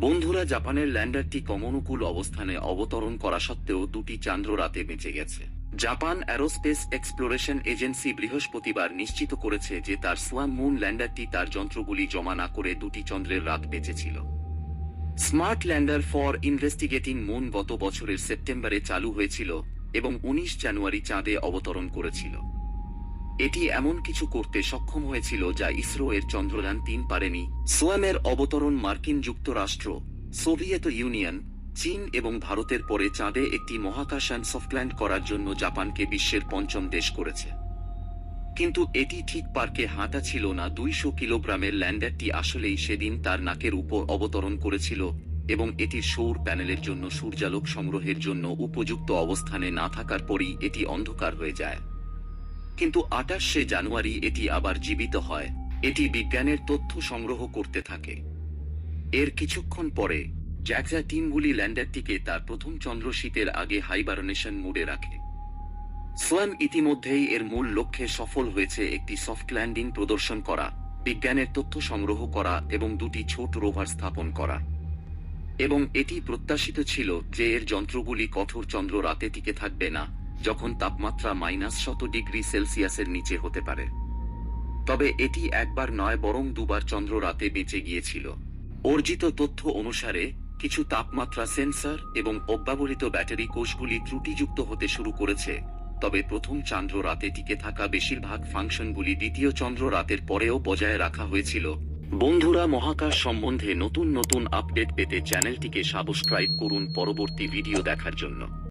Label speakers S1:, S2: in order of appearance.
S1: বন্ধুরা, জাপানের ল্যান্ডারটি কমনুকূল অবস্থানে অবতরণ করা সত্ত্বেও দুটি চান্দ্র রাতে বেঁচে গেছে। জাপান অ্যারোস্পেস এক্সপ্লোরেশন এজেন্সি বৃহস্পতিবার নিশ্চিত করেছে যে তার সোয়াম মুন ল্যান্ডারটি তার যন্ত্রগুলি জমা না করে দুটি চন্দ্রের রাত বেঁচেছিল। Smart lander for investigating moon গত বছরের সেপ্টেম্বরে চালু হয়েছিল এবং উনিশ জানুয়ারি চাঁদে অবতরণ করেছিল। এটি এমন কিছু করতে সক্ষম হয়েছিল যা ইসরো এর চন্দ্রযান তিন পারেনি। সোয়ামের অবতরণ মার্কিন যুক্তরাষ্ট্র, সোভিয়েত ইউনিয়ন, চীন এবং ভারতের পরে চাঁদে একটি মহাকাশযান সফটল্যান্ড করার জন্য জাপানকে বিশ্বের পঞ্চম দেশ করেছে। কিন্তু এটি ঠিক পার্কে হাঁটা ছিল না, দুইশো কিলোগ্রামের ল্যান্ডারটি আসলেই সেদিন তার নাকের উপর অবতরণ করেছিল এবং এটির সৌর প্যানেলের জন্য সূর্যালোক সংগ্রহের জন্য উপযুক্ত অবস্থানে না থাকার পরই এটি অন্ধকার হয়ে যায়। কিন্তু আটাশে জানুয়ারি এটি আবার জীবিত হয়। এটি বিজ্ঞানের তথ্য সংগ্রহ করতে থাকে। এর কিছুক্ষণ পরে জ্যাকজা টিমগুলি ল্যান্ডারটিকে তার প্রথম চন্দ্র শীতের আগে হাইবারনেশন মোডে রাখে। সোয়াম ইতিমধ্যেই এর মূল লক্ষ্যে সফল হয়েছে একটি সফট ল্যান্ডিং প্রদর্শন করা, বিজ্ঞানের তথ্য সংগ্রহ করা এবং দুটি ছোট রোভার স্থাপন করা। এবং এটি প্রত্যাশিত ছিল যে এর যন্ত্রগুলি কঠোর চন্দ্র রাতে টিকে থাকবে না। যখন তাপমাত্রা মাইনাস শত ডিগ্রি সেলসিয়াসের নিচে হতে পারে। তবে এটি একবার নয়, বরং দুবার চন্দ্র রাতে বেঁচে গিয়েছিল। অর্জিত তথ্য অনুসারে, কিছু তাপমাত্রা সেন্সর এবং অব্যবহৃত ব্যাটারি কোষগুলি ত্রুটিযুক্ত হতে শুরু করেছে। তবে প্রথম চন্দ্র রাতে টিকে থাকা বেশিরভাগ ফাংশনগুলি দ্বিতীয় চন্দ্র রাতের পরেও বজায় রাখা হয়েছিল। বন্ধুরা, মহাকাশ সম্বন্ধে নতুন নতুন আপডেট পেতে চ্যানেলটিকে সাবস্ক্রাইব করুন পরবর্তী ভিডিও দেখার জন্য।